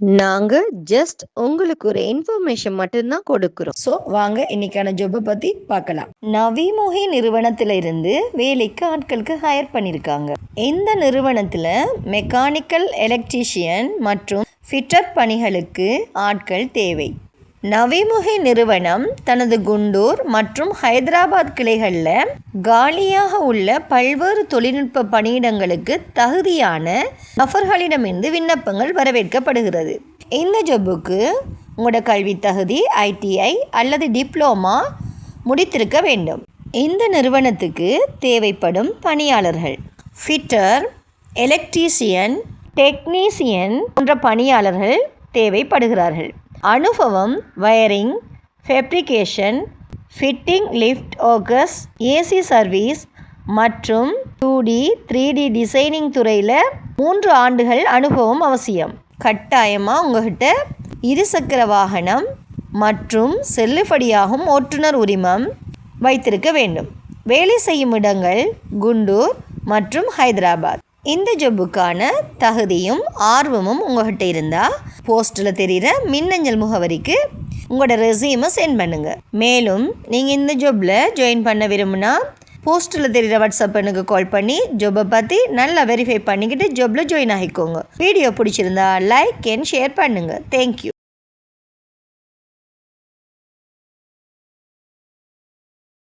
நாங்க ஜஸ்ட் உங்களுக்கு ஒரு இன்ஃபர்மேஷன் மட்டும்தான் கொடுக்கிறோம். ஸோ வாங்க இன்னைக்கான ஜாப்பை பத்தி பார்க்கலாம். நவிமுகி நிறுவனத்துல இருந்து வேலைக்கு ஆட்களுக்கு ஹையர் பண்ணியிருக்காங்க இந்த நிறுவனத்துல மெக்கானிக்கல் எலக்ட்ரீஷியன் மற்றும் ஃபிட்டர் பணிகளுக்கு ஆட்கள் தேவை. நவிமுகை நிறுவனம் தனது குண்டூர் மற்றும் ஹைதராபாத் கிளைகளில் காலியாக உள்ள பல்வேறு தொழில்நுட்ப பணியிடங்களுக்கு தகுதியான நபர்களிடமிருந்து விண்ணப்பங்கள் வரவேற்கப்படுகிறது. இந்த ஜப்புக்கு உங்களோட கல்வி தகுதி ஐடிஐ அல்லது டிப்ளோமா முடித்திருக்க வேண்டும். இந்த நிறுவனத்துக்கு தேவைப்படும் பணியாளர்கள் ஃபிட்டர் எலக்ட்ரீசியன் டெக்னீசியன் போன்ற பணியாளர்கள் தேவைப்படுகிறார்கள். அனுபவம் வயரிங் ஃபேப்ரிகேஷன் ஃபிட்டிங் லிஃப்ட் ஓகஸ் ஏசி சர்வீஸ் மற்றும் two D three D designing துறையில் மூன்று ஆண்டுகள் அனுபவம் அவசியம். கட்டாயமாக உங்ககிட்ட இருசக்கர வாகனம் மற்றும் செல்லுபடியாகும் ஓட்டுநர் உரிமம் வைத்திருக்க வேண்டும். வேலை செய்யும் இடங்கள் குண்டூர் மற்றும் ஹைதராபாத். இந்த ஜப்புக்கான தகுதியும் ஆர்வமும் உங்கள்கிட்ட இருந்தால் போஸ்ட்டில் தெரிகிற மின்னஞ்சல் முகவரிக்கு உங்களோட ரெசியூமை சென்ட் பண்ணுங்கள் மேலும் நீங்கள் இந்த ஜப்பில் ஜாயின் பண்ண விரும்புனா போஸ்ட்டில் தெரிகிற வாட்ஸ்அப் எனக்கு கால் பண்ணி ஜாப்பை பற்றி நல்லா வெரிஃபை பண்ணிக்கிட்டு ஜாப்பில் ஜாயின் ஆகிக்கோங்க. வீடியோ பிடிச்சிருந்தா லைக் அண்ட் ஷேர் பண்ணுங்கள் தேங்க்யூ